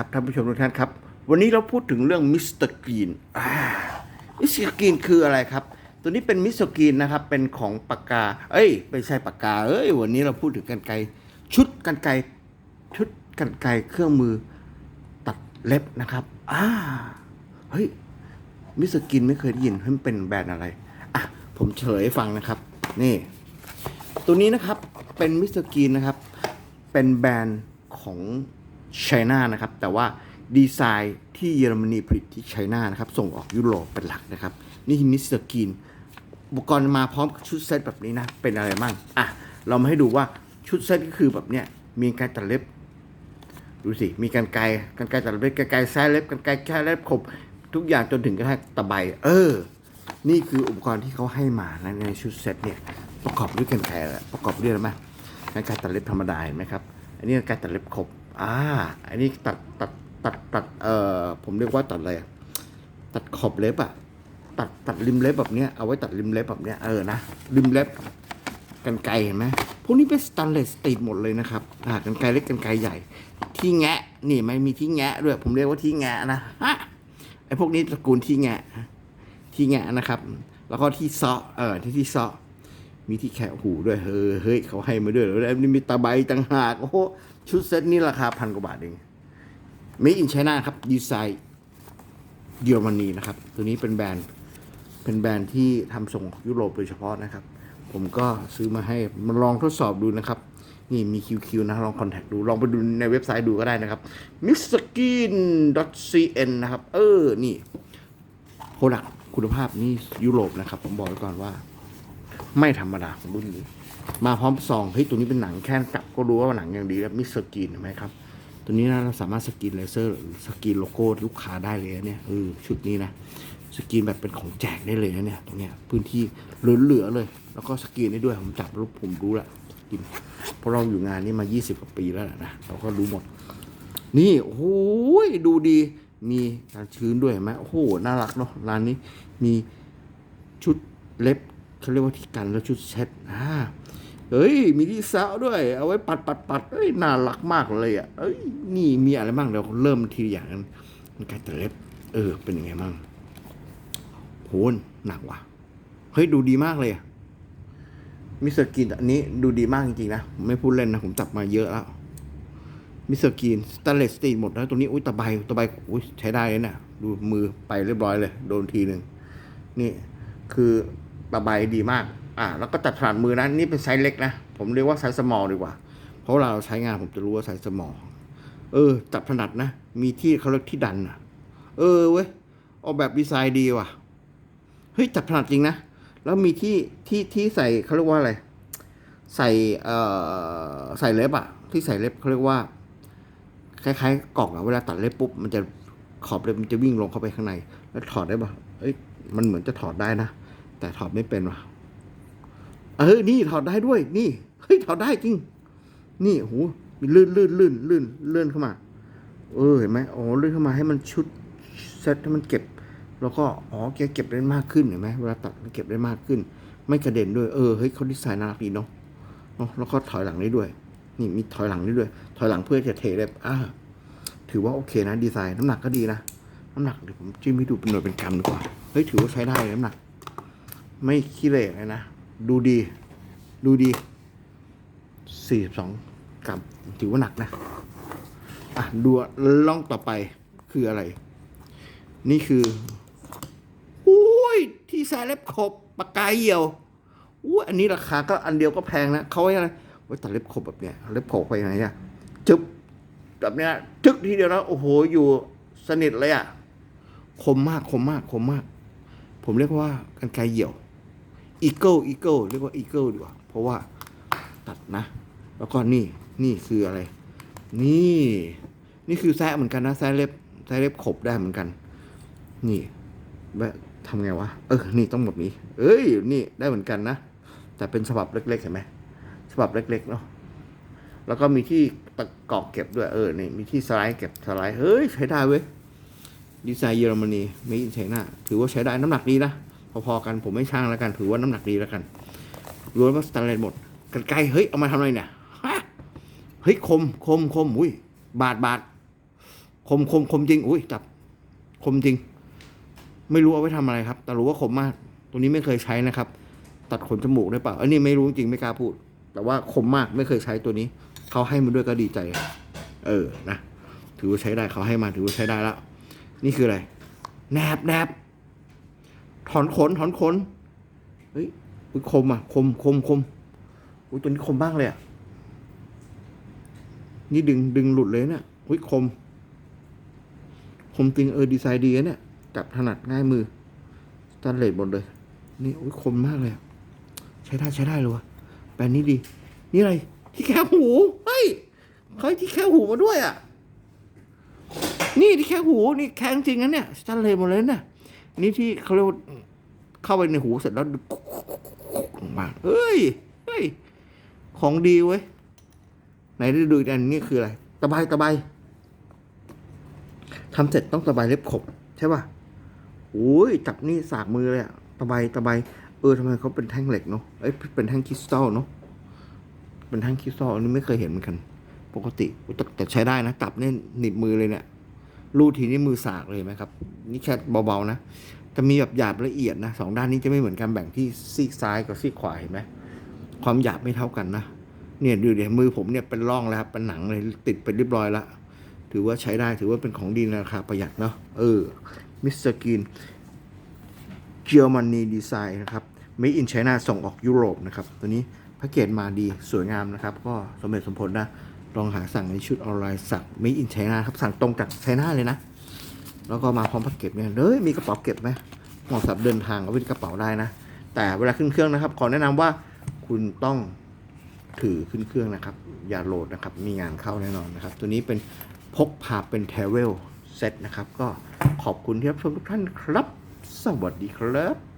ครับท่านผู้ชมทุกท่านครับ วันนี้เราพูดถึงเรื่องมิสเตอร์กรีนมิสเตอร์กรีนคืออะไรครับ ตัวนี้เป็นมิสเตอร์กรีนนะครับ เป็นของปากกา เอ้ยไม่ใช่ปากกา เอ้ย วันนี้เราพูดถึงกันไกชุดกันไกชุดกันไกเครื่องมือตัดเล็บนะครับอ่าเฮ้ยมิสเตอร์กรีนไม่เคยได้ยินเฮ้มันเป็นแบรนด์อะไรอะผมเฉลยให้ฟังนะครับ นี่ ตัวนี้นะครับเป็นมิสเตอร์กรีนนะครับ เป็นแบรนด์ของ ไชน่านะครับ แต่ว่าดีไซน์ที่เยอรมนีผลิตที่ไชน่านะครับ ส่งออกยุโรปเป็นหลักนะครับ นี่มิสเตอร์กรีนอุปกรณ์มาพร้อมชุดเซตแบบนี้นะ เป็นอะไรบ้างอะ เรามาให้ดูว่าชุดเซตก็คือแบบเนี้ยมีการตัดเล็บ ดูสิ มีกันไกรกันไกรตัดเล็บกันไกรแซ่เล็บกันไกรแค่เล็บขบทุกอย่างจนถึงกระทั่งตะไบเออ นี่คืออุปกรณ์ที่เขาให้มานะในชุดเซตเนี่ยประกอบด้วยกันไกรอะไรประกอบด้วยอะไรไหมกันไกรตัดเล็บธรรมดาเห็นไหมครับ อันนี้กันไกรตัดเล็บขบ อ่า อันนี้ตัดตัดตัดตัดเอ่อผมเรียกว่าตัดอะไรอะตัดขอบเล็บอะตัดตัดริมเล็บแบบเนี้ยเอาไว้ตัดริมเล็บแบบเนี้ยเออนะริมเล็บกันไกรเห็นไหมพวกนี้เป็นสแตนเลสสตีลหมดเลยนะครับอ่ากันไกรเล็กกันไกรใหญ่ ที่แงะนี่ไม่มีที่แงะด้วยผมเรียกว่าที่แงะนะฮะไอพวกนี้ตระกูลที่แงะที่แงะนะครับ แล้วก็ที่เซาะเออที่ที่เซาะมีที่แคะหูด้วยเฮ้ยเฮ้ยเขาให้มาด้วยแล้วนี่มีตะไบต่างหากโอ้ ชุดเซตนี้ราคาพันกว่าบาทเองม่อินไชน่าครับ ดีไซน์เยอรมนีนะครับ ตัวนี้เป็นแบรนด์ เป็นแบรนด์ที่ทำส่งยุโรปโดยเฉพาะนะครับ ผมก็ซื้อมาให้มาลองทดสอบดูนะครับ นี่มี QQ นะลองคอนแทคดู ลองไปดูในเว็บไซต์ดูก็ได้นะครับ m i s k i n cn นะครับ เออ นี่โปรดักคุณภาพนี่ยุโรปนะครับ ผมบอกไว้ก่อนว่า ไม่ธรรมดาของรุ่นนี้ มาพร้อมซองเฮ้ยตัวนี้เป็นหนังแค่จับก็รู้ว่าหนังอย่างดีแล้วมิสกรีนเห็นไหมครับ ตัวนี้นะเราสามารถสกรีนเลเซอร์สกรีนโลโก้ลูกค้าได้เลยเนี่ยเออชุดนี้นะสกรีนแบบเป็นของแจกได้เลยนะเนี่ยตรงเนี้ยพื้นที่เหลือๆเลย แล้วก็สกรีนได้ด้วยผมจับรูปผมรู้ละสกรีนเพราะเราอยู่งานนี้มา 20 กว่าปีแล้วนะเราก็รู้หมด นี่โอ้โหดูดีมีการชื้นด้วยเห็นไหมโอ้โหน่ารักเนาะร้านนี้มีชุดเล็บ เขาเรียกว่าที่กันแล้วชุดเช็ดอ่าเฮ้ย มีที่ซาวด้วย เอาไว้ปัดปัดปัดเอ้ยน่ารักมากเลยอะเอ้ยนี่มีอะไรบ้างเดี๋ยวเริ่มทีอย่างกันมันการตัดเล็บ เออ เป็นยังไงบ้างโหหนักว่ะเฮ้ยดูดีมากเลยอะมิสเตอร์กรีนอันนี้ดูดีมากจริงๆนะไม่พูดเล่นนะ ผมจับมาเยอะแล้วมิสเตอร์กรีนสแตเลสสตีลหมดแล้วตัวนี้อุ้ยตะไบตะไบอุ้ยใช้ได้เลยนะดูมือไปเรียบร้อยเลย โดนทีหนึ่งนี่คือ ตะไบดีมาก อ่า แล้วก็จัดถนัดมือนะ นี่เป็นไซส์เล็กนะ ผมเรียกว่าไซส์สมอลดีกว่า เพราะเวลาเราใช้งานผมจะรู้ว่าไซส์สมอลเออ จับถนัดนะ มีที่เขาเรียกที่ดันนะเออเว้ย ออกแบบดีไซน์ดีว่ะ เฮ้ย จับถนัดจริงนะ แล้วมีที่ที่ที่ใส่เขาเรียกว่าอะไร ใส่เอ่อใส่เล็บอะที่ใส่เล็บเขาเรียกว่า คล้ายๆกล่องอะเวลาตัดเล็บปุ๊บมันจะขอบเล็บมันจะวิ่งลงเข้าไปข้างใน แล้วถอดได้ปะเอ้ย มันเหมือนจะถอดได้นะ แต่ถอดไม่เป็นว่ะ เออ นี่ถอดได้ด้วย นี่ เฮ้ยถอดได้จริง นี่โหมีลื่นลื่นลื่นลื่นลื่นเข้ามา เออ เห็นไหมอ๋อลื่นเข้ามาให้มันชุดเซตให้มันเก็บ แล้วก็ อ๋อ แกเก็บได้มากขึ้นเห็นไหมเวลาตัดมันเก็บได้มากขึ้น ไม่กระเด็นด้วย เออ เฮ้ยเขาดีไซน์น่ารักดีเนาะเนาะแล้วก็ถอยหลังได้ด้วย นี่มีถอยหลังได้ด้วย ถอยหลังเพื่อจะเทเล็บอ่าถือว่าโอเคนะดีไซน์ น้ำหนักก็ดีนะ น้ำหนักเดี๋ยวผมจิ้มให้ดูเป็นหน่วยเป็นกรัมดีกว่า เฮ้ยถือว่าใช้ได้น้ำหนัก ไม่ขี้เหร่เลยนะ ดูดี ดูดีสี่สองกรัมถือว่าหนักนะ อะ ดูล่องต่อไปคืออะไร นี่คืออุ้ย ที่ใส่เล็บขบปากกาเหี่ยวอุ้ยอันนี้ราคาก็อันเดียวก็แพงนะเขาไว้อะไรไว้ตัดเล็บขบแบบเนี้ยเล็บขบไปไหนเนี่ยจึ๊บแบบเนี้ยจึ๊กทีเดียวนะโอ้โหอยู่สนิทเลยอะคมมากคมมากคมมาก ผมเรียกว่ากันไกเหี่ยว อีเกิลอีเกิลเรียกว่าอีเกิลดีกว่า เพราะว่าตัดนะ แล้วก็นี่นี่คืออะไร นี่ นี่คือแซะเหมือนกันนะแซะเล็บแซะเล็บขบได้เหมือนกัน นี่แบบทำไงวะเออนี่ต้องหมดนี้ เอ้ยนี่ได้เหมือนกันนะ แต่เป็นฉบับเล็กๆเห็นไหมฉบับเล็กๆเนาะแล้วก็มีที่ตะกอกเก็บด้วยเออนี่มีที่สไลด์เก็บสไลด์เฮ้ยใช้ได้เว้ยดีไซน์เยอรมนีไม่อินไชน่าถือว่าใช้ได้น้ำหนักดีนะ พอๆกันผมไม่ช่างแล้วกันถือว่าน้ำหนักดีแล้วกันรวมว่าสแตนเลสหมดกันไกลเฮ้ยเอามาทำอะไรเนี่ยเฮ้ยคมคมคมอุ้ยบาดบาดคมคมคมจริงอุ้ยจับคมจริง ไม่รู้เอาไว้ทำอะไรครับ แต่รู้ว่าคมมาก ตัวนี้ไม่เคยใช้นะครับ ตัดขนจมูกได้เปล่าอันนี้ไม่รู้จริงไม่กล้าพูด แต่ว่าคมมากไม่เคยใช้ตัวนี้เขาให้มาด้วยก็ดีใจ เออนะถือว่าใช้ได้เขาให้มาถือว่าใช้ได้แล้วนี่คืออะไรแนบแนบ ถอนขนถอนขนเฮ้ยอุ๊ยคมอะ คมคมคมอุ้ยตัวนี้คมบ้างเลยอะ นี่ดึงดึงหลุดเลยเนี่ยอุ้ยคม คมจริงเออดีไซน์ดีเนี่ยจับถนัดง่ายมือสแตนเลสหมดเลย นี่อุ้ยคมมากเลยอะใช้ได้ใช้ได้เลยวะแบรนด์นี้ดี นี่อะไร ที่แค่หูเฮ้ยเขาให้ที่แค่หูมาด้วยอะ นี่ที่แค่หูนี่แค่จริงนะเนี่ยสแตนเลสหมดเลยเนี่ย นี่ที่เขาเรียกว่าเข้าไปในหูเสร็จแล้วมาเฮ้ยเฮ้ย ของดีเว้ย ไหนได้ดูอันนี้คืออะไร ตะไบตะไบทำเสร็จต้องตะไบเล็บขบ ใช่ป่ะโอ้ยจับนี่สากมือเลยอะตะไบตะไบเออทำไมเขาเป็นแท่งเหล็กเนาะเอ้ยเป็นแท่งคริสตัลเนาะเป็นแท่งคริสตัลอันนี้ไม่เคยเห็นเหมือนกัน ปกติแต่ใช้ได้นะจับเนี่ยหนีบมือเลยเนี่ย รูดทีนี่มือสากเลยไหมครับ นี่แค่เบาๆนะจะมีแบบหยาบละเอียดนะสองด้านนี้จะไม่เหมือนกันแบ่งที่ซีกซ้ายกับซีกขวาเห็นไหมความหยาบไม่เท่ากันนะเนี่ยดูเดี๋ยวมือผมเนี่ยเป็นร่องแล้วครับเป็นหนังเลยติดไปเรียบร้อยล้วถือว่าใช้ได้ถือว่าเป็นของดีราคาประหยัดเนาะเออมิสเตอร์กินเ e อรมนีดีไซน์นะครับไม่อิน c h นาส่งออกยุโรปนะครับ ตัวนี้แพ็กเกจมาดีสวยงามนะครับ ก็สมเหตุสมผลนะ ลองหาสั่งในชุดออนไลน์สั่งม่อิน c h นาครับสั่งตรงจากไชน่าเลยนะ แล้วก็มาพร้อมแพ็กเกจเนี่ยเลยมีกระเป๋าเก็บไหมเหมาะสำหรับเดินทางเอาไว้ในกระเป๋าได้นะ แต่เวลาขึ้นเครื่องนะครับ ขอแนะนำว่าคุณต้องถือขึ้นเครื่องนะครับ อย่าโหลดนะครับ มีงานเข้าแน่นอนนะครับ ตัวนี้เป็นพกพาเป็นเทเวลเซตนะครับ ก็ขอบคุณที่รับชมทุกท่านครับ สวัสดีครับ